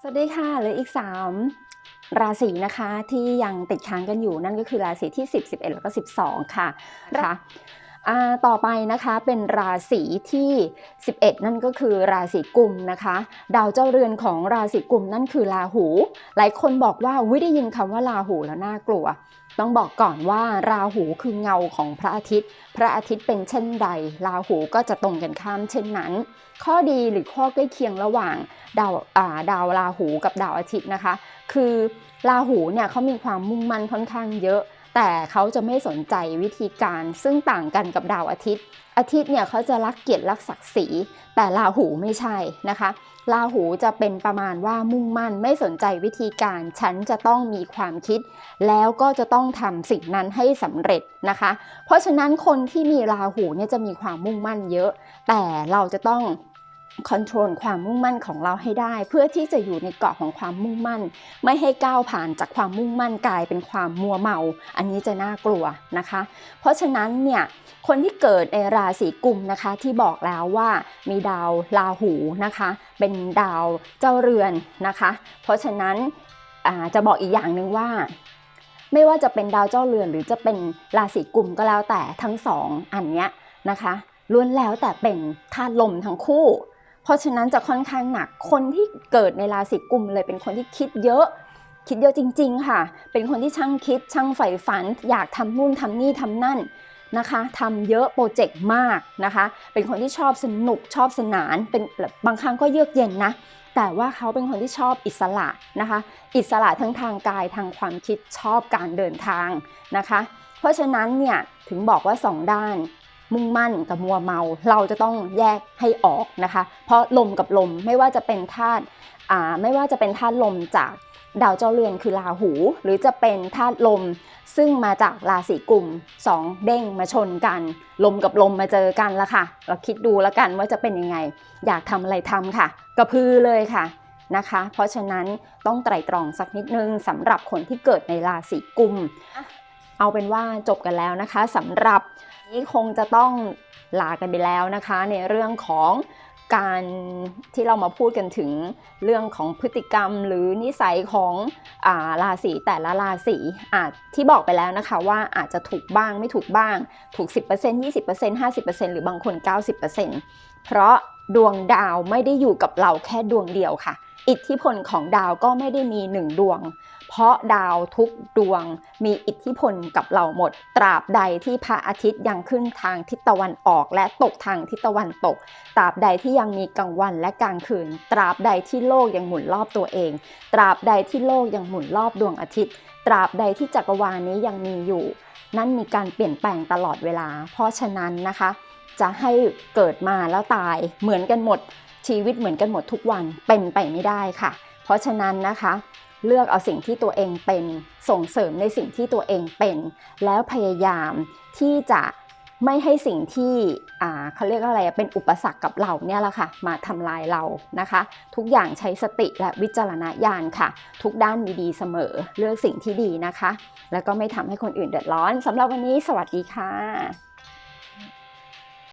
สวัสดีค่ะเหลืออีก 3 ราศีนะคะที่ยังติดค้างกันอยู่นั่นก็คือราศีที่ 10 11 แล้วก็ 12 ค่ะนะคะอ่า ต่อไปนะคะเป็นราศีที่ 11 นั่นก็คือราศีกุมนะคะ ดาวเจ้าเรือนของราศีกุมนั่นคือราหู หลายคนบอกว่าวิได้ยินคำว่าราหูแล้วน่ากลัว ต้องบอกก่อนว่าราหูคือเงาของพระอาทิตย์ พระอาทิตย์เป็นเช่นใด ราหูก็จะตรงกันข้ามเช่นนั้น ข้อดีหรือข้อใกล้เคียงระหว่างดาวาดาวราหูกับดาวอาทิตย์นะคะ คือราหูเนี่ยเขามีความมุ่งมั่นค่อนข้างเยอะ แต่เขาจะไม่สนใจวิธีการซึ่งต่างกันกับดาวอาทิตย์ อาทิตย์เนี่ยเขาจะรักเกียรติรักศักดิ์ศรีแต่ราหูไม่ใช่นะคะราหูจะเป็นประมาณว่ามุ่งมั่นไม่สนใจวิธีการฉันจะต้องมีความคิด แล้วก็จะต้องทำสิ่งนั้นให้สำเร็จนะคะ เพราะฉะนั้นคนที่มีราหูเนี่ยจะมีความมุ่งมั่นเยอะ แต่เราจะต้อง คอนโทรลความมุ่งมั่นของเราให้ได้ เพื่อที่จะอยู่ในเกาะของความมุ่งมั่น ไม่ให้ก้าวผ่านจากความมุ่งมั่นกลายเป็นความมัวเมา อันนี้จะน่ากลัวนะคะ เพราะฉะนั้นเนี่ยคนที่เกิดในราศีกุมนะคะที่บอกแล้วว่ามีดาวราหูนะคะ เป็นดาวเจ้าเรือนนะคะ เพราะฉะนั้นจะบอกอีกอย่างหนึ่งว่าไม่ว่าจะเป็นดาวเจ้าเรือนหรือจะเป็นราศีกุมก็แล้วแต่ทั้งสองอันเนี้ยนะคะล้วนแล้วแต่เป็นธาตุลมทั้งคู่ เพราะฉะนั้นจะค่อนข้างหนักคนที่เกิดในราศีกุมเลยเป็นคนที่คิดเยอะ คิดเยอะจริง ๆ ค่ะ เป็นคนที่ช่างคิดช่างใฝ่ฝัน อยากทำนู่นทำนี่ทำนั่นนะคะทำเยอะโปรเจกต์มากนะคะ เป็นคนที่ชอบสนุกชอบสนานเป็นบบบางครั้งก็เยือกเย็นนะแต่ว่าเขาเป็นคนที่ชอบอิสระนะคะ อิสระทั้งทางกายทางความคิดชอบการเดินทางนะคะ เพราะฉะนั้นเนี่ยถึงบอกว่าสองด้าน มุ่งมั่นกับมัวเมา เราจะต้องแยกให้ออกนะคะ เพราะลมกับลมไม่ว่าจะเป็นธาตุไม่ว่าจะเป็นธาตุลมจากดาวเจ้าเรือนคือราหู หรือจะเป็นธาตุลม ซึ่งมาจากราศีกุมสองเด้งมาชนกัน ลมกับลมมาเจอกันละค่ะ เราคิดดูแล้วกันว่าจะเป็นยังไง อยากทำอะไรทำค่ะ กระพือเลยค่ะนะคะ เพราะฉะนั้นต้องไตร่ตรองสักนิดนึงสำหรับคนที่เกิดในราศีกุม เอาเป็นว่าจบกันแล้วนะคะสำหรับนี้คงจะต้องลากันไปแล้วนะคะ ในเรื่องของการที่เรามาพูดกันถึงเรื่องของพฤติกรรมหรือนิสัยของอาราศีแต่ละราศีอาจที่บอกไปแล้วนะคะว่าอาจจะถูกบ้างไม่ถูกบ้าง ถูก 10% 20% 50%หรือบางคน 90%เพราะดวงดาวไม่ได้อยู่กับเราแค่ดวงเดียวค่ะ อิทธิพลของดาวก็ไม่ได้มีหนึ่งดวง เพราะดาวทุกดวงมีอิทธิพลกับเราหมด ตราบใดที่พระอาทิตย์ยังขึ้นทางทิศตะวันออก และตกทางทิศตะวันตก ตราบใดที่ยังมีกลางวันและกลางคืน ตราบใดที่โลกยังหมุนรอบตัวเอง ตราบใดที่โลกยังหมุนรอบดวงอาทิตย์ ตราบใดที่จักรวาลนี้ยังมีอยู่ นั่นมีการเปลี่ยนแปลงตลอดเวลา เพราะฉะนั้นนะคะ จะให้เกิดมาแล้วตายเหมือนกันหมด ชีวิตเหมือนกันหมดทุกวันเป็นไปไม่ได้ค่ะ เพราะฉะนั้นนะคะ เลือกเอาสิ่งที่ตัวเองเป็นส่งเสริมในสิ่งที่ตัวเองเป็น แล้วพยายามที่จะไม่ให้สิ่งที่อ่าเขาเรียกว่าอะไรเป็นอุปสรรคกับเราเนี่ยแหละค่ะมาทำลายเรานะคะ ทุกอย่างใช้สติและวิจารณญาณค่ะ ทุกด้านมีดีเสมอเลือกสิ่งที่ดีนะคะ แล้วก็ไม่ทำให้คนอื่นเดือดร้อนสำหรับวันนี้ สวัสดีค่ะ